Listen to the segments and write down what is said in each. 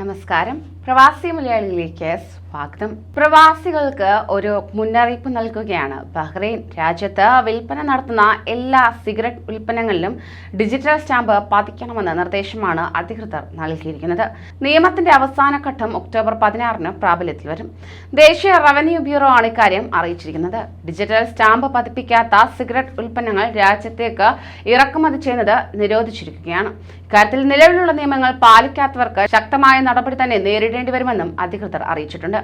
നമസ്കാരം. പ്രവാസി മലയാളികളിലേക്ക് സ്വാഗതം പ്രവാസികൾക്ക് ഒരു മുന്നറിയിപ്പ് നൽകുകയാണ്. ബഹ്റൈൻ രാജ്യത്ത് വിൽപ്പന നടത്തുന്ന എല്ലാ സിഗരറ്റ് ഉൽപ്പന്നങ്ങളിലും ഡിജിറ്റൽ സ്റ്റാമ്പ് പതിക്കണമെന്ന നിർദ്ദേശമാണ് അധികൃതർ നൽകിയിരിക്കുന്നത്. നിയമത്തിന്റെ അവസാന ഘട്ടം ഒക്ടോബർ പതിനാറിന് പ്രാബല്യത്തിൽ വരും. ദേശീയ റവന്യൂ ബ്യൂറോ ആണ് ഇക്കാര്യം അറിയിച്ചിരിക്കുന്നത്. ഡിജിറ്റൽ സ്റ്റാമ്പ് പതിപ്പിക്കാത്ത സിഗരറ്റ് ഉൽപ്പന്നങ്ങൾ രാജ്യത്തേക്ക് ഇറക്കുമതി ചെയ്യുന്നത് നിരോധിച്ചിരിക്കുകയാണ്. ഇക്കാര്യത്തിൽ നിലവിലുള്ള നിയമങ്ങൾ പാലിക്കാത്തവർക്ക് ശക്തമായ നടപടി തന്നെ നേരിടേണ്ടി വരുമെന്നും അധികൃതർ അറിയിച്ചിട്ടുണ്ട്.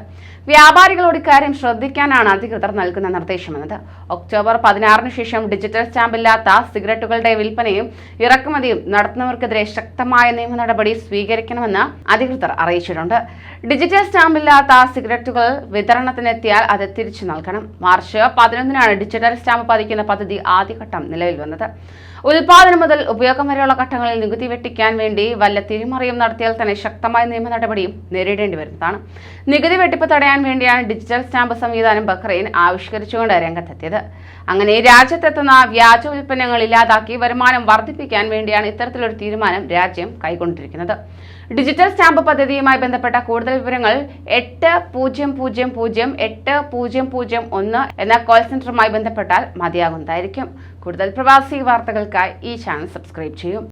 വ്യാപാരികളോട് ഇക്കാര്യം ശ്രദ്ധിക്കാനാണ് അധികൃതർ നൽകുന്ന നിർദ്ദേശമെന്നത്. ഒക്ടോബർ പതിനാറിന് ശേഷം ഡിജിറ്റൽ സ്റ്റാമ്പില്ലാത്ത സിഗരറ്റുകളുടെ വിൽപ്പനയും ഇറക്കുമതിയും നടത്തുന്നവർക്കെതിരെ ശക്തമായ നിയമ നടപടി സ്വീകരിക്കണമെന്ന് അധികൃതർ അറിയിച്ചിട്ടുണ്ട്. ഡിജിറ്റൽ സ്റ്റാമ്പില്ലാത്ത സിഗരറ്റുകൾ വിതരണത്തിനെത്തിയാൽ അത് തിരിച്ചു നൽകണം. മാർച്ച് പതിനൊന്നിനാണ് ഡിജിറ്റൽ സ്റ്റാമ്പ് പതിക്കുന്ന പദ്ധതി ആദ്യഘട്ടം നിലവിൽ വന്നത്. ഉൽപാദനം മുതൽ ഉപയോഗം വരെയുള്ള ഘട്ടങ്ങളിൽ നികുതി വെട്ടിക്കാൻ വേണ്ടി വല്ല തിരിമറിയും നടത്തിയാൽ തന്നെ ശക്തമായ നിയമ നടപടിയും നേരിടേണ്ടി വരുന്നതാണ്. നികുതി വെട്ടിപ്പ് തടയാൻ വേണ്ടിയാണ് ഡിജിറ്റൽ സ്റ്റാമ്പ് സംവിധാനം ബഹ്റൈൻ ആവിഷ്കരിച്ചുകൊണ്ട് രംഗത്തെത്തിയത്. അങ്ങനെ രാജ്യത്തെത്തുന്ന വ്യാജ ഉൽപ്പന്നങ്ങൾ ഇല്ലാതാക്കി വരുമാനം വർദ്ധിപ്പിക്കാൻ വേണ്ടിയാണ് ഇത്തരത്തിലൊരു തീരുമാനം രാജ്യം കൈക്കൊണ്ടിരിക്കുന്നത്. ഡിജിറ്റൽ സ്റ്റാമ്പ് പദ്ധതിയുമായി ബന്ധപ്പെട്ട കൂടുതൽ വിവരങ്ങൾ എട്ട് പൂജ്യം പൂജ്യം പൂജ്യം എട്ട് പൂജ്യം പൂജ്യം ഒന്ന് എന്ന കോൾ സെന്ററുമായി ബന്ധപ്പെട്ടാൽ മതിയാകുന്നതായിരിക്കും. കൂടുതൽ പ്രവാസി വാർത്തകൾക്കായി ഈ ചാനൽ സബ്സ്ക്രൈബ് ചെയ്യും.